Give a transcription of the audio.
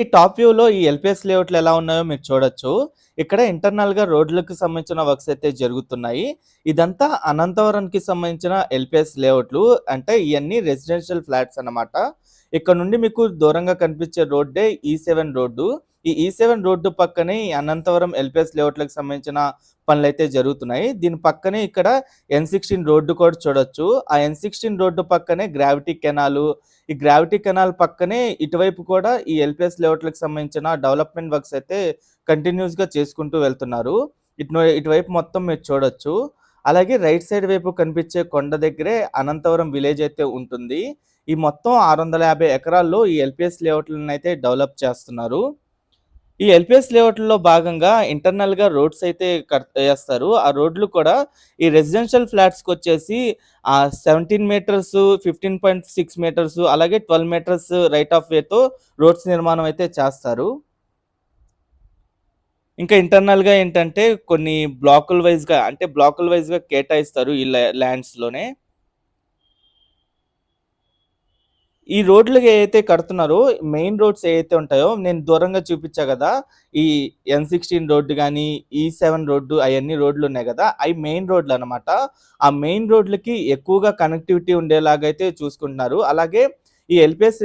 ఈ టాప్ వ్యూలో ఈ ఎల్పిఎస్ లేఅవుట్లు ఎలా ఉన్నాయో మీరు చూడొచ్చు. ఇక్కడ ఇంటర్నల్‌గా రోడ్లకు సంబంధించిన వర్క్స్ అయితే జరుగుతున్నాయి. ఇదంతా అనంతవరంకి సంబంధించిన ఎల్పిఎస్ లేఅవుట్లు. అంటే ఇవన్నీ రెసిడెన్షియల్ ఫ్లాట్స్ అన్నమాట. ఇక్కడ నుండి మీకు దూరంగా కనిపించే రోడ్డే e ఈ7 రోడ్డు. ఈ e సెవెన్ రోడ్డు పక్కనే ఈ అనంతవరం ఎల్పిఎస్ లేఅవుట్‌లకు సంబంధించిన పనులైతే జరుగుతున్నాయి. దీని పక్కనే ఇక్కడ ఎన్16 రోడ్డు కూడా చూడొచ్చు. ఆ ఎన్16 రోడ్డు పక్కనే గ్రావిటీ కెనాలు, ఈ గ్రావిటీ కెనాల్ పక్కనే ఇటువైపు కూడా ఈ ఎల్పిఎస్ లేఅవుట్‌లకు సంబంధించిన డెవలప్‌మెంట్ వర్క్స్ అయితే కంటిన్యూస్గా చేసుకుంటూ వెళ్తున్నారు. ఇటు ఇటువైపు మొత్తం మీరు చూడొచ్చు. అలాగే రైట్ సైడ్ వైపు కనిపించే కొండ దగ్గరే అనంతవరం విలేజ్ అయితే ఉంటుంది. ఈ మొత్తం 650 ఎకరాల్లో ఈ ఎల్పిఎస్ లేఅవుట్‌లనైతే డెవలప్ చేస్తున్నారు. ఈ ఎల్పిఎస్ లేఅవుట్‌లో భాగంగా ఇంటర్నల్‌గా రోడ్స్ అయితే కట్ వేస్తారు ఆ రోడ్లు కూడా ఈ రెసిడెన్షియల్ ఫ్లాట్స్కి వచ్చేసి సెవెంటీన్ మీటర్స్, 15.6 మీటర్స్ అలాగే 12 మీటర్స్ రైట్ ఆఫ్ వేతో రోడ్స్ నిర్మాణం అయితే చేస్తారు. ఇంకా ఇంటర్నల్‌గా ఏంటంటే కొన్ని బ్లాకుల వైస్‌గా అంటే బ్లాకుల వైజ్గా కేటాయిస్తారు ఈ ల్యా ల్యాండ్స్‌లోనే. ఈ రోడ్లు ఏవైతే కడుతున్నారో మెయిన్ రోడ్స్ ఏవైతే ఉంటాయో నేను దూరంగా చూపించా కదా ఈ ఎన్16 రోడ్డు కానీ ఈ సెవెన్ రోడ్డు అవన్నీ రోడ్లు ఉన్నాయి కదా అవి మెయిన్ రోడ్లు అనమాట ఆ మెయిన్ రోడ్లకి ఎక్కువగా కనెక్టివిటీ ఉండేలాగైతే చూసుకుంటున్నారు. అలాగే ఈ ఎల్పిఎస్